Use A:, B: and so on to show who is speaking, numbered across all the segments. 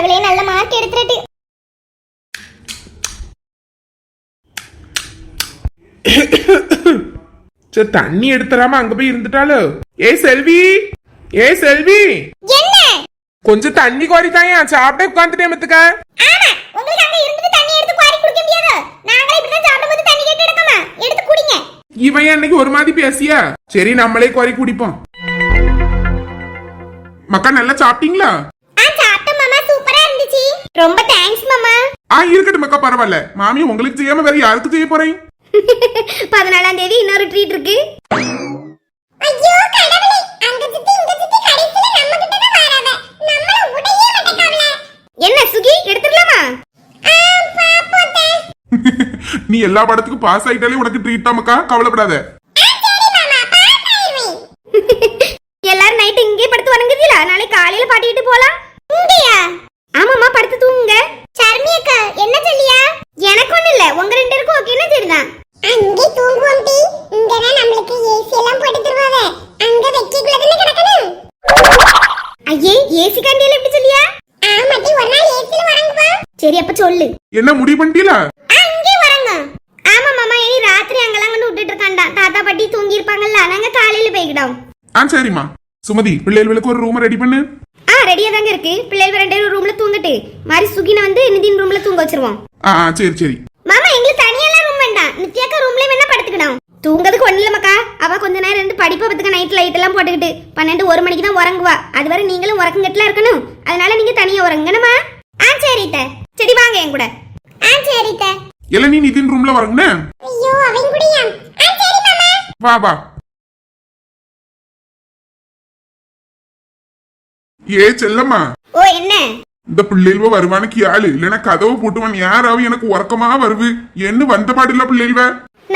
A: கடவுளே நல்ல மார்க் எடுத்துட்டு
B: சரி தண்ணி எடுத்துறாம அங்க போய் இருந்துட்டாலோ ஏ செல்வி! ஏ செல்வி!
A: என்ன?
B: கொஞ்சம் தண்ணி கோரித்தாயா சாப்பிட உட்காந்துட்டே மத்துக்க.
A: ஆமா உங்களுக்கு அங்க இருந்துட்டு தண்ணி எடுத்து குவாரி குடிக்க முடியாது. நாங்களே இப்படி தான் சாப்பிடும்போது தண்ணி கேட்டு எடுக்கமா எடுத்து குடிங்க.
B: இவன் என்னைக்கு ஒரு மாதிரி பேசியா? சரி நம்மளே குறை குடிப்போம். மக்கா நல்லா சாப்பிட்டீங்களா
A: ஆ சாப்பிட்ட மாமா சூப்பரா இருந்துச்சு ரொம்ப தேங்க்ஸ் மாமா.
B: ஆ இருக்கட்டும் மக்கா பரவாயில்ல. மாமி உங்களுக்கு செய்யாம வேற யாருக்கு செய்ய போறேன்?
A: பதினாலாம் தேதி இன்னொரு ட்ரீட் இருக்கு. ஐயோ கடவுளே அங்க சுத்தி இங்க சுத்தி கடைசில நம்ம கிட்ட தான் வராத. நம்மள உடையே மாட்டேக்காவல. என்ன சுகி எடுத்துடலாமா
B: நீ எல்லா படத்துக்கும் பாஸ் ஆயிட்டாலே உனக்கு ட்ரீட் தான் மக்கா கவலைப்படாத
A: எல்லாரும் நைட் இங்கே படுத்து வரங்குதீல நாளைக்கு காலையில பாட்டிட்டு போலாம் இங்கயா ஆமாமா படுத்து தூங்குங்க சர்மி அக்கா என்ன சொல்லியா எனக்கு ஒண்ணு இல்ல உங்க ரெண்டு பேருக்கும் ஓகேனா சரிதான்
C: அங்கே தூங்குவோம் டி இங்கதான் நம்மளுக்கு ஏசி எல்லாம் போட்டு தருவாங்க அங்க வெக்கிக்குள்ள தானே கிடக்கணும்
A: ஐயே ஏசி கண்டியில எப்படி சொல்லியா
C: ஆமா டி ஒரு நாள் ஏசில வரங்குவா
A: சரி அப்ப சொல்லு
B: என்ன முடிவு பண்ணிட்டீங்களா
A: அங்கே வரங்க. ஆமா மாமா இனி ராத்திரி அங்கெல்லாம் கொண்டு விட்டுட்டு இருக்காண்டா. தாத்தா பாட்டி தூங்கி இருப்பாங்கல்ல நாங்க காலையில போய்க்கிட்டோம்.
B: ஆ சரிம்மா. சுமதி பிள்ளைகளுக்கு ஒரு ரூம் ரெடி பண்ணு.
A: ஆ ரெடியா தாங்க இருக்கு. பிள்ளைகள் ரெண்டு பேரும் ரூம்ல தூங்கிட்டு. மாதிரி சுகினை வந்து நிதின் ரூம்ல தூங்க வச்சிருவோம்.
B: ஆ சரி சரி.
A: மாமா எங்களுக்கு தனியெல்லாம் ரூம் வேண்டாம். நித்யாக்கா ரூம்ல வேணா படுத்துக்கணும். தூங்கறதுக்கு ஒண்ணு இல்ல மக்கா. அவ கொஞ்ச நேரம் இருந்து படிப்பை பத்துக்க நைட் லைட் எல்லாம் போட்டுக்கிட்டு பன்னெண்டு ஒரு மணிக்கு தான் உறங்குவா. அது வரை நீங்களும் உறக்கங்கட்டுல இருக்கணும். அதனால நீங்க தனியா உறங்கணுமா? ஆ சரி சரி வாங்க.
C: த
B: இல்ல நீ நிதின் ரூம்ல வரங்கண்ணே. வா வா. ஏ செல்லம்மா.
A: ஓ என்ன?
B: இந்த பிள்ளைல்வ வருவான்னு கியாளு. இல்லைன்னா கதவை போட்டுவான் யாராவது எனக்கு உறக்கமா வருவு என்ன வந்த பாடில்ல பிள்ளைல்வ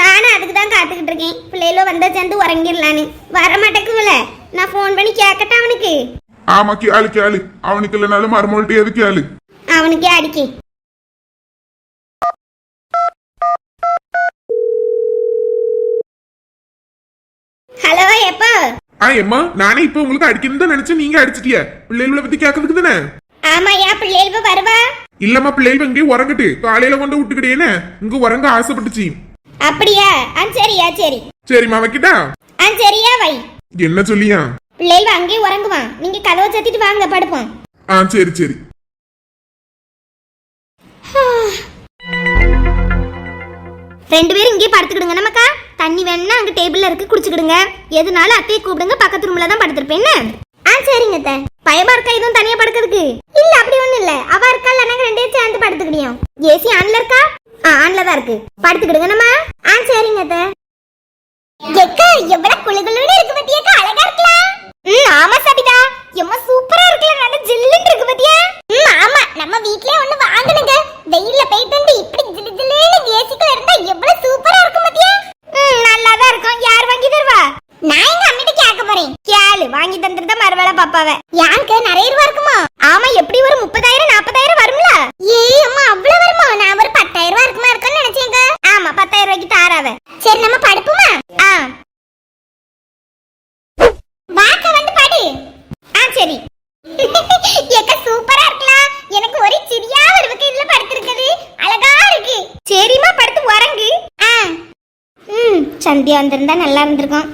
A: நானும் அதுக்கு தான் காத்துக்கிட்டு இருக்கேன். பிள்ளைகளோ வந்தா சேர்ந்து உறங்கிடலான்னு. வர மாட்டேக்குவல நான் ஃபோன் பண்ணி கேட்கட்டா அவனுக்கு?
B: ஆமா கியாளு கியாளு. அவனுக்கு இல்லைனாலும் மருமகள்கிட்ட எது கியாளு.
A: அவனுக்கே அடிக்கேன். ஹலோ எப்போ?
B: ஆ எம்மா நானே இப்ப உங்களுக்கு அடிக்கணும்னு தான் நினைச்சேன். நீங்க அடிச்சிட்டிய. பிள்ளைகளை பத்தி கேட்கறதுக்கு தானே?
A: ஆமாயா பிள்ளைகள் வருவா?
B: இல்லம்மா பிள்ளைகள் இங்கேயே உறங்கட்டு. காலையில கொண்டு விட்டுக்கிட்டேன்னு இங்க உறங்க ஆசைப்பட்டுச்சு.
A: அப்படியா? ஆ சரியா சரி.
B: சரிம்மா வைக்கிட்டா?
A: ஆ சரியா வை.
B: என்ன சொல்லியா?
A: பிள்ளைகள் அங்கேயே உறங்குவான். நீங்க கதவை சத்திட்டு வாங்க படுப்போம்.
B: ஆ சரி சரி.
A: ரெண்டு பேரும் இங்கே படுத்துக்கிடுங்க நமக்கா தண்ணி வேணும்னா அங்க டேபிள்ல இருக்கு குடிச்சுக்கிடுங்க. எதுனாலும் அத்தையை கூப்பிடுங்க பக்கத்து ரூம்ல தான் படுத்திருப்பேன். ஆ சரிங்க அத்தை. பயமா இருக்கா? எதுவும் தனியா படுக்கிறதுக்கு? இல்ல அப்படி ஒண்ணும் இல்ல. அவ இருக்கா இல்ல ரெண்டு சேர்ந்து படுத்துக்கிடியோம் ஏசி ஆன்ல இருக்கா? ஆ ஆன்ல தான் இருக்கு. படுத்துக்கிடுங்க நம்ம. ஆ சரிங்க அத்தை.
C: எக்கா எவ்வளவு குளுகுளுன்னு இருக்கு பத்தியக்கா? அழகா இருக்கலாம்
A: ம் ஆமா சபிதா. எம்மா சூப்பரா இருக்குல்ல? நல்ல ஜில்லுன்னு இருக்கு பாத்தியா?
C: ம் ஆமா. நம்ம வீட்லயே ஒண்ணு வாங்கணுங்க வெயில்ல போயிட்டு வந்து இப்படி ஜிலு ஜிலுன்னு ஏசிக்குள்ள இருந்தா எவ்வளவு சூப்பரா இருக்கும் பத்தியா
A: ம் நல்லா தான் இருக்கும் யார் வாங்கி தருவா
C: நான் எங்க அம்மிட்ட கேட்க போறேன்
A: கேளு வாங்கி தந்துருந்தா மறுவேளை பாப்பாவ
C: யாருக்கு நிறைய ரூபா இருக்குமா
A: ஆமா எப்படி ஒரு முப்பதாயிரம் நாற்பதாயிரம் வரும்ல
C: ஏய் அம்மா அவ்வளவு வருமா நான் ஒரு பத்தாயிரம் ரூபா இருக்குமா இருக்கும்னு நினைச்சேங்க
A: ஆமா பத்தாயிரம் ரூபாய்க்கு தாராவ
C: சரி நம்ம படுப்போமா
A: ஆ
C: வாக்க வந்து படு
A: ஆ சரி
C: எக்க சூப்பரா இருக்கலாம் எனக்கு ஒரு சிரியா ஒரு இதுல படுத்திருக்குது அழகா இருக்கு
A: சரிம்மா படுத்து உறங்கு
C: ஆ
A: ம் சந்தியா வந்திருந்தா நல்லா இருந்திருக்கும்.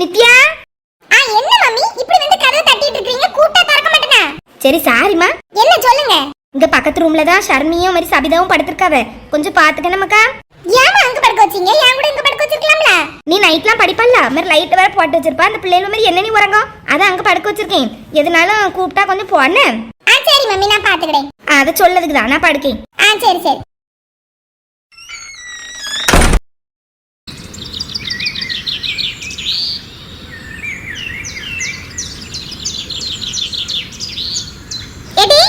A: நித்யா
C: ஆ என்ன மம்மி? இப்படி வந்து கதவை தட்டிட்டு இருக்கீங்க? கூட்டா திறக்க மாட்டேனா?
A: சரி சாரிம்மா.
C: என்ன சொல்லுங்க?
A: இங்க பக்கத்து ரூம்ல தான் ஷர்மியும் மாதிரி சபிதாவும் படுத்திருக்காவ. கொஞ்சம் பாத்துக்க நமக்கா
C: ஏமா அங்க படுக்க வச்சீங்க? என் கூட இங்க படுக்க வச்சிருக்கலாம்ல?
A: நீ நைட்லாம் படிப்பல்ல? மாதிரி லைட் வேற போட்டு வச்சிருப்பா. அந்த பிள்ளைகள் மாதிரி என்ன நீ உறங்கும்? அதான் அங்க படுக்க வச்சிருக்கேன். எதுனாலும் கூப்பிட்டா கொஞ்சம் போன
C: ஆ சரி மம்மி நான் பாத்துக்கிறேன்.
A: அதை சொல்லதுக்கு தான். நான் படுக்கேன்.
C: ஆ சரி சரி எடி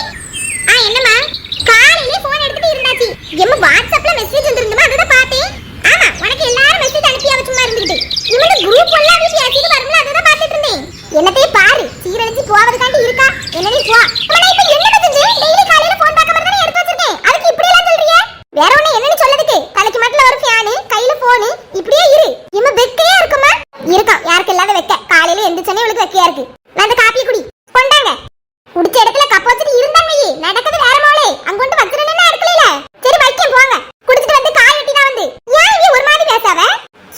C: ஆ என்னம்மா காலையிலே ஃபோன் எடுத்துட்டு இருந்தாச்சு எம்ம வாட்ஸ்அப்ல மெசேஜ் வந்திருந்தமா அதுதான் பார்த்தேன் ஆமா உனக்கு எல்லாரும் மெசேஜ் அனுப்பி அவ சும்மா இருந்துகிட்டு இவனோட குரூப் எல்லாம் வீட்டு பேசிட்டு வரும்ல அதுதான் பார்த்துட்டு இருந்தேன் என்னத்தையும் பாரு சீரழிச்சு போவதுக்காண்டி இருக்கா என்னடி போ அம்மா, நான் இப்ப என்ன செஞ்சு டெய்லி காலையில ஃபோன் பார்க்க மாதிரி தானே எடுத்து வச்சிருக்கேன் அதுக்கு இப்படி எல்லாம் சொல்றியே வேற ஒண்ணு என்னன்னு சொல்லதுக்கு தலைக்கு மட்டும் ஒரு ஃபேனு கையில போனு இப்படியே இரு இம்ம வெக்கையா இருக்குமா இருக்கும் யாருக்கு இல்லாத வெக்க காலையில எந்திரிச்சனே இவளுக்கு வெக்கையா இருக்கு நான் அந்த காப்பியை குடி கொண்டாங்க குடி புடிச்ச இடத்துல கப்ப வச்சுட்டு இருந்தாங்க நடக்குது வேற மோளே அங்கொண்டு வச்சிரணும்னா அடுக்கல சரி வைக்க போங்க குடிச்சிட்டு வந்து கால் வெட்டி தான் வந்து ஏன் இவ ஒரு மாதிரி பேசாவ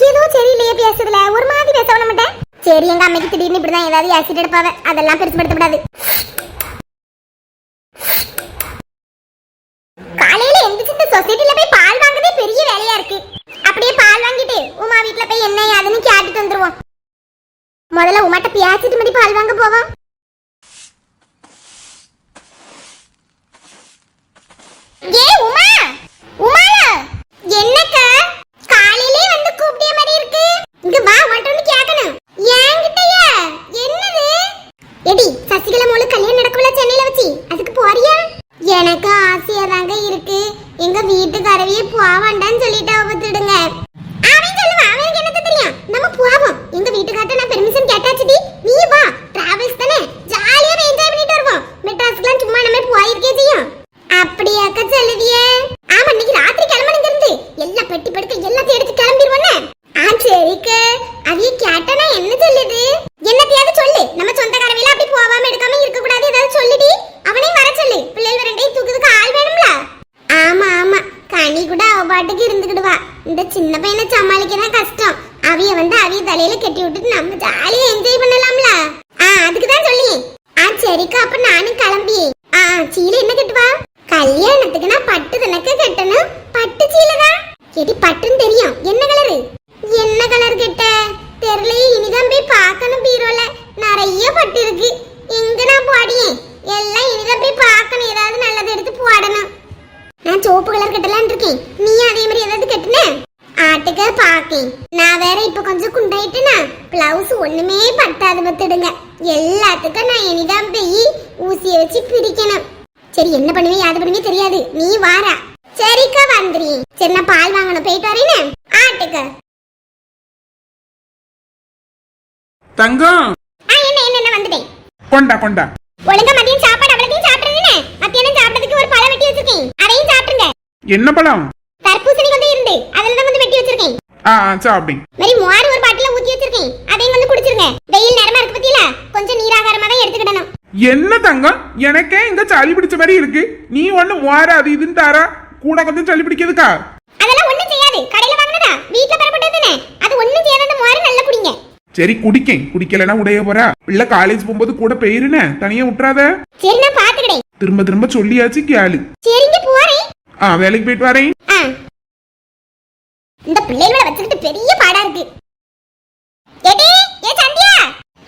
C: ஏதோ சரியில்லையே பேசுதுல? ஒரு மாதிரி பேசவன மாட்டேன். சரி எங்க அம்மைக்கு திடீர்னு இப்படிதான் ஏதாவது ஆசிட் எடுப்பாவ? அதெல்லாம் பெருசு படுத்தப்படாது காலையில எந்திரிச்சு இந்த சொசைட்டில போய் பால் வாங்குறதே பெரிய வேலையா இருக்கு அப்படியே பால் வாங்கிட்டு உமா வீட்ல போய் என்ன அதுன்னு கேட்டுட்டு வந்துருவோம் முதல்ல உமாட்ட பேசிட்டு மதி பால் வாங்க போவோம் ஏ உமா உமா என்னக்கா காலையிலே வந்து கூப்பிட்டிய மாதிரி இருக்கு இங்க வா உன்கிட்ட ஒண்ணு கேட்கணும் என்கிட்டயா என்னது எடி சசிகலா மோளு கல்யாணம் நடக்கல சென்னையில வச்சு அதுக்கு போறியா எனக்கு ஆசையா தாங்க இருக்கு எங்க வீட்டுக்காரவியே போவாண்டான்னு சொல்லிட்டு அவத்துடுங்க அவன் சொல்லுவான் அவனுக்கு என்னத்த தெரியும் நம்ம போவோம் எங்க வீட்டுக்கார்ட்ட நான் பெர்மிஷன் கேட்டாச்சுடி நீ வா டிராவல்ஸ் தானே ஜாலியா என்ஜாய் பண்ணிட்டு வருவோம் மெட்ராஸ்க்குலாம் சும்மா நம்ம போயிருக்கே செய்யும் அப்படியாக்க சொல்லுவியே ஆமா இன்னைக்கு ராத்திரி கிளம்பணுங்க இருந்து எல்லா பெட்டி படுக்க எல்லாத்தையும் எடுத்து கிளம்பிடுவோன்னு ஆ சரிக்கு அதைய கேட்டா நான் என்ன சொல்லுது என்னத்தையாவது சொல்லு நம்ம சொந்தக்காரவையில அப்படி போகாம எடுக்காம இருக்க கூடாது ஏதாவது சொல்லுடி அவனையும் வர சொல்லு பிள்ளைகள் ரெண்டையும் தூக்குறதுக்கு ஆள் வேணும்ல ஆமா ஆமா கனி கூட அவ பாட்டுக்கு இருந்துக்கிடுவா இந்த சின்ன பையனை சமாளிக்கதான் கஷ்டம். அவிய வந்து அவிய தலையில கட்டி விட்டுட்டு நம்ம ஜாலியா என்ஜாய் பண்ணலாம்ல. ஆ அதுக்கு தான் சொல்லி ஆ சரிக்கா அப்ப நானும் கிளம்பி ஆ சீல என்ன கட்டுவா? கல்யாணத்துக்கு நான் பட்டு தனக்கு கட்டணும். பட்டு சீலை தான். எடி பட்டுன்னு தெரியும். என்ன கலர் கட்ட தெரியலையே இனிதான் போய் பார்க்கணும் பீரோல நிறைய பட்டு இருக்கு எங்க நான் போடியேன் எல்லாம் இனிதான் போய் பார்க்கணும் ஏதாவது நல்லது எடுத்து போடணும் நான் சோப்பு கலர் கட்டலான் இருக்கேன் நீ அதே மாதிரி ஏதாவது கட்டுன ஆட்டுக்க பாக்கேன் நான் வேற இப்ப கொஞ்சம் குண்டாயிட்டுனா பிளவுஸ் ஒண்ணுமே பத்தாது பத்துடுங்க எல்லாத்துக்கும் நான் இனிதான் போய் ஊசிய வச்சு பிரிக்கணும் சரி என்ன பண்ணுவே யாது பண்ணுவே தெரியாது. நீ வாரா சரிக்கா வந்துரி. சரி நான் பால் வாங்கணும். போயிட்டு வரேனே. ஆட்டுக்க.
B: தங்கம்.
C: ஆ என்ன என்ன என்ன வந்துட்டேன்?
B: கொண்டா கொண்டா.
C: ஒழுங்கா மதியம் சாப்பாடு அவ்வளத்தையும் சாப்பிடுறதுனே? மத்தியானம் சாப்பிட்டதுக்கு ஒரு பழம் வெட்டி வச்சிருக்கேன். அதையும் சாப்பிடுங்க.
B: என்ன பழம்?
C: தர்பூசணி வந்து இருந்து. அதுல தான் வந்து வெட்டி வச்சிருக்கேன்.
B: ஆ ஆ, சாப்பிடி.
C: மாதிரி மோர் ஒரு பாட்டில ஊத்தி வச்சிருக்கேன். குடிச்சிருங்க வெயில் நேரமா இருக்கு பத்தியில கொஞ்சம் நீராகாரமா தான் எடுத்துக்கிடணும்.
B: என்ன தங்கம்? எனக்கே இங்க சளி பிடிச்ச மாதிரி இருக்கு. நீ ஒண்ணு மோர அது இதுன்னு தாரா? கூட கொஞ்சம் சளி பிடிக்கிறதுக்கா?
C: அதெல்லாம் ஒண்ணும் செய்யாது. கடையில வாங்கினதா? வீட்ல பெறப்பட்டது தானே அது ஒண்ணும் செய்யாத மோர் நல்லா குடிங்க.
B: சரி குடிக்கேன். குடிக்கலனா உடைய போறா. பிள்ளை காலேஜ் போகும்போது கூட போயிருன. தனியா விட்டுறாத.
C: சரி நான் பாத்துக்கிடேன்
B: திரும்ப திரும்ப சொல்லியாச்சு கேளு.
C: சரிங்க போறேன்
B: ஆ வேலைக்கு போயிட்டு வரேன்.
C: இந்த பிள்ளைகளை வச்சுக்கிட்டு பெரிய பாடா இருக்கு எடி ஏ சந்தியா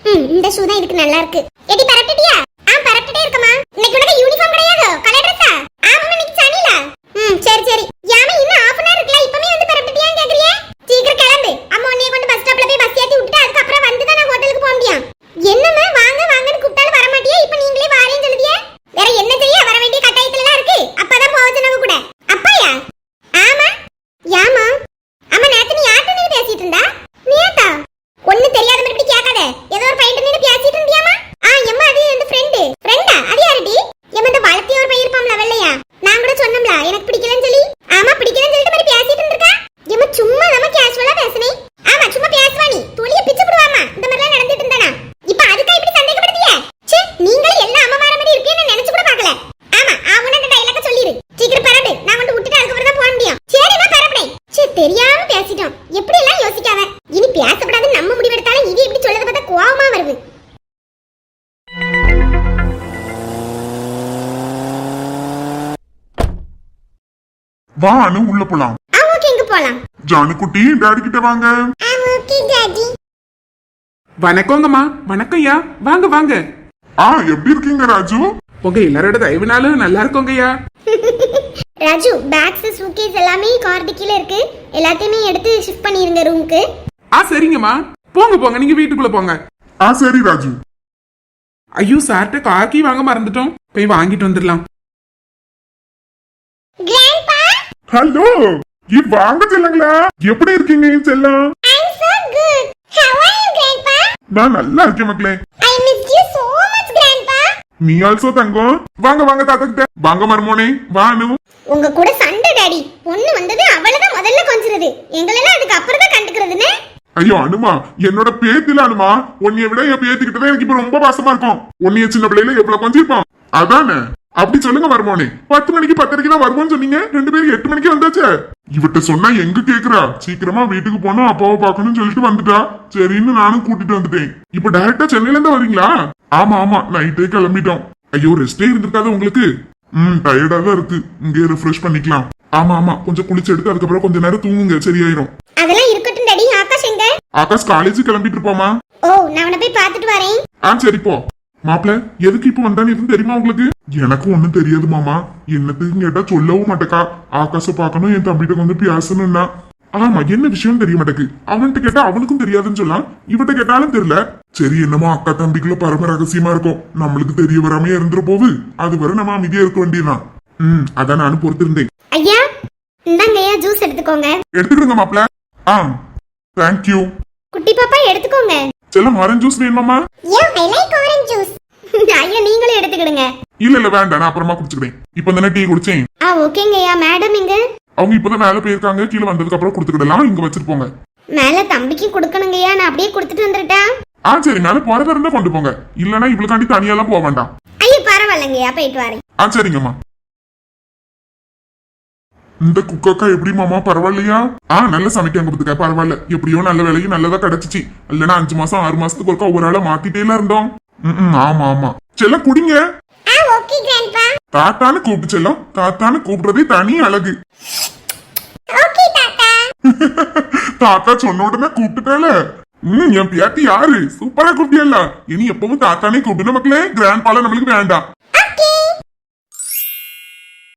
C: ம் இந்த ஷூ தான் இதுக்கு நல்லா இருக்கு. எடி பரட்டிட்டியா ஆ பரட்டிட்டே இருக்கமா இன்னைக்கு உனக்கு யூனிஃபார்ம் கிடையாது கலர் ட்ரெஸ்ஸா ஆமா இன்னைக்கு சனில ம் சரி சரி யாமே இன்னும் half அன் hour இருக்குல இப்பமே வந்து பரட்டிட்டியான்னு கேக்குறியே சீக்கிரம் கிளம்பு அம்மா உன்னைய கொண்டு பஸ் ஸ்டாப்ல போய் பஸ் ஏத்தி விட்டுட்டு அதுக்கப்புறம் வந்து தான் நான் ஹோட்டலுக்கு போக முடியும் என்னம்மா வாங்க வாங்கன்னு கூப்பிட்டாலும் வர மாட்டியா இப்போ நீங்களே வாரேன்னு சொல்லுதியே வேற என்ன செய்ய வர வேண்டிய கட்டாயத்துல எல்லாம் இருக்கு அப்பதான் போக சொன்னவங்க கூட அப்பையா ஆமா யாமா அம்மா நேத்து நீ யார்கிட்ட நின்னு பேசிட்டு இருந்தா நேத்தா ஒண்ணு தெரியாத மாதிரி இப்படி கேட்காத ஏதோ ஒரு பையன் நின்னு பேசிட்டு இருந்தியாமா ஆ எம்மா அது என் ஃப்ரெண்டு ஃப்ரெண்டா அது யாருடி எம்மா இந்த வளர்த்தி ஒரு பையன் இருப்பாம்ல வெள்ளையா நான் கூட சொன்னோம்ல எனக்கு பிடிக்கலன்னு சொல்லி ஆமா பிடிக்கலன்னு சொல்லிட்டு மாதிரி பேசிட்டு இருந்திருக்கா எம்மா சும்மா நம்ம கேஷுவலா பேசுனேன் ஆமா சும்மா பேசுவா நீ துளிய பிச்சு விடுவாமா இந்த மாதிரிலாம் நடந்துட்டு இருந்தானா இப்ப அதுக்கா இப்படி சந்தேகப்படுத்திய ச்சே நீங்களும் எல்லா அம்மா மாற மாதிரி இருப்பீங்கன்னு நினைச்சு கூட பார்க்கல ஆமா அவன அந்த டைலாக சொல்லிரு சீக்கிரம் பரடு நான் வந்து விட்டுட்டு அதுக்கப்புறம் தான் போக முடியும் சரி நான் பரப்படே சே தெரியாம பேசிட்டோம். எப்படி எல்லாம் யோசிக்காத? இனி பேசப்படாது நம்ம முடிவெடுத்தாலும் இது இப்படி சொல்லத பார்த்தா கோவமா வருது.
B: வா அனு உள்ள போலாம்.
C: ஆ ஓகே இங்க போலாம்.
B: ஜானுக்குட்டி டாடி கிட்ட வாங்க.
C: ஆ ஓகே டாடி
B: வணக்கங்கம்மா. வணக்கம்யா. வாங்க வாங்க. ஆ எப்படி இருக்கீங்க ராஜு? உங்க எல்லாரோட தயவுனாலும் நல்லா இருக்கோங்கய்யா.
C: ராஜு பேக்ஸ் சூட்கேஸ் எல்லாமே கார்டு கீழ இருக்கு. எல்லாத்தையுமே எடுத்து ஷிஃப்ட் பண்ணிருங்க ரூமுக்கு
B: ஆ சரிங்கம்மா. போங்க போங்க. நீங்க வீட்டுக்குள்ள போங்க.
D: ஆ சரி ராஜு.
B: ஐயோ சார்ட்ட காக்கி வாங்க மறந்துட்டோம். போய் வாங்கிட்டு வந்துடலாம்.
C: கிராண்ட்பா
D: ஹலோ இ வாங்க செல்லங்களா. எப்படி இருக்கீங்க என் செல்லம்?
C: I am so good how are you grandpa
D: நான் நல்லா இருக்கேன் மக்களே.
C: I miss you so much grandpa
D: நீ ஆல்சோ தங்கம். வாங்க வாங்க தாத்தா கிட்ட. வாங்க மருமோனே. வா அனு.
C: உங்க கூட சண்டை டாடி. பொண்ணு வந்தது அவளதான் முதல்ல கொஞ்சிருது எங்களெல்லாம் அதுக்கு அப்புறம் தான் கண்டுக்கிறதுன்னு.
D: ஐயோ அனுமா என்னோட பேத்தில அனுமா உன்னைய விட என் பேத்திக்கிட்ட தான் எனக்கு இப்ப ரொம்ப பாசமா இருக்கும். உன்னைய சின்ன பிள்ளையில எவ்வளவு கொஞ்சிருப்பான்? அதானே? அப்படி சொல்லுங்க வருமோனே பத்து மணிக்கு பத்தரைக்கு தான் வருவோம்னு சொன்னீங்க. ரெண்டு பேரும் எட்டு மணிக்கு வந்தாச்சே? இவட்ட சொன்னா எங்க கேக்குறா? சீக்கிரமா வீட்டுக்கு போனா அப்பாவை பார்க்கணும்னு சொல்லிட்டு வந்துட்டா. சரின்னு நானும் கூட்டிட்டு வந்துட்டேன். இப்ப டைரக்டா சென்னையில இருந்து வரீங்களா? ஆமா ஆமா நைட்டே கிளம்பிட்டோம். ஐயோ ரெஸ்டே இருந்திருக்காது உங்களுக்கு. ம் டயர்டா தான் இருக்கு. இங்கே ரெஃப்ரெஷ் பண்ணிக்கலாம். ஆமா ஆமா. கொஞ்சம் குளிச்சு எடுத்து அதுக்கப்புறம் கொஞ்ச நேரம் தூங்குங்க. சரியாயிரும்.
C: அதெல்லாம் இருக்கட்டும் டாடி. ஆகாஷ் எங்க?
D: ஆகாஷ் காலேஜ் கிளம்பிட்டு இருப்போமா
C: ஓ நான் அவனை போய் பார்த்துட்டு வரேன்.
D: ஆ சரி போ. மாப்பிள எதுக்கு இப்ப வந்தான்னு எதுவும் தெரியுமா உங்களுக்கு? எனக்கு ஒண்ணும் தெரியாது மாமா. என்னத்துக்கு கேட்டா சொல்லவும் மாட்டேக்கா. ஆகாஷ பார்க்கணும் என் தம்பிகிட்ட வந்து பேசணும்னா. ஆமா என்ன விஷயம் தெரிய மாட்டேக்கு அவன்கிட்ட கேட்டா அவனுக்கும் தெரியாதுன்னு சொல்லலாம் இவட்ட கேட்டாலும் தெரியல. சரி என்னமோ அக்கா தம்பிக்குள்ள பரம ரகசியமா இருக்கும். நம்மளுக்கு தெரிய வராமையே இருந்துற போது அது வரை நம்ம அமைதியா இருக்க வேண்டியதுதான். ம் அதான் நானும் பொறுத்திருந்தேன்.
C: ஐயா இந்தாங்க ஐயா ஜூஸ் எடுத்துக்கோங்க.
D: எடுத்துக்கிடுங்க மாப்பிள. ஆ தேங்க்யூ
C: குட்டி பாப்பா எடுத்துக்கோங்க.
D: செல்லம் orange juice வேணுமாமா
C: yo I like orange juice
A: ஐயா நீங்களே எடுத்துக்கிடுங்க.
D: இல்ல இல்ல வேண்டாம் நான் அப்புறமா குடிச்சுக்கிறேன். இப்ப தானே டீ குடிச்சேன்.
A: ஆ ஓகேங்க ஐயா மேடம் இங்க.
D: அவங்க இப்பதான் மேல போயிருக்காங்க கீழே வந்ததுக்கு அப்புறம் கொடுத்துக்கிடலாம் இங்க வச்சுட்டு போங்க.
A: மேல தம்பிக்கு கொடுக்கணுங்க ஐயா நான் அப்படியே கொடுத்துட்டு வந்துட்டேன்
D: ஆ சரி மேல போறதா இருந்தா கொண்டு போங்க. இல்லனா இவளுக்காண்டி தனியாலாம் போக வேண்டாம்.
A: ஐயா பரவாயில்லைங்க போயிட்டு வரேன்.
D: ஆ சரிங்கம்மா. இந்த குக்கக்கா எப்படி மாமா? பரவாயில்லையா? ஆ நல்ல சமைக்காங்க பத்துக்க பரவாயில்ல. எப்படியோ நல்ல வேலையும் நல்லதா கிடைச்சிச்சு. இல்லனா அஞ்சு மாசம் ஆறு மாசத்துக்கு ஒருக்கா ஒரு ஆளை மாத்திட்டேல இருந்தோம். ம், ஆமா ஆமா. செல்லம் குடிங்க. தாத்தான்னு கூப்பிட்டு செல்லம். தாத்தான்னு கூப்பிடுறதே தனி அழகு. தாத்தா. சொன்ன உடனே கூப்பிட்டுட்டால ம் என் பியாத்தி யாரு? சூப்பரா கூப்பிட்டியல்ல இனி எப்பவும் தாத்தானே கூப்பிட்டு மக்களே. கிராண்ட் பால நம்மளுக்கு வேண்டாம்.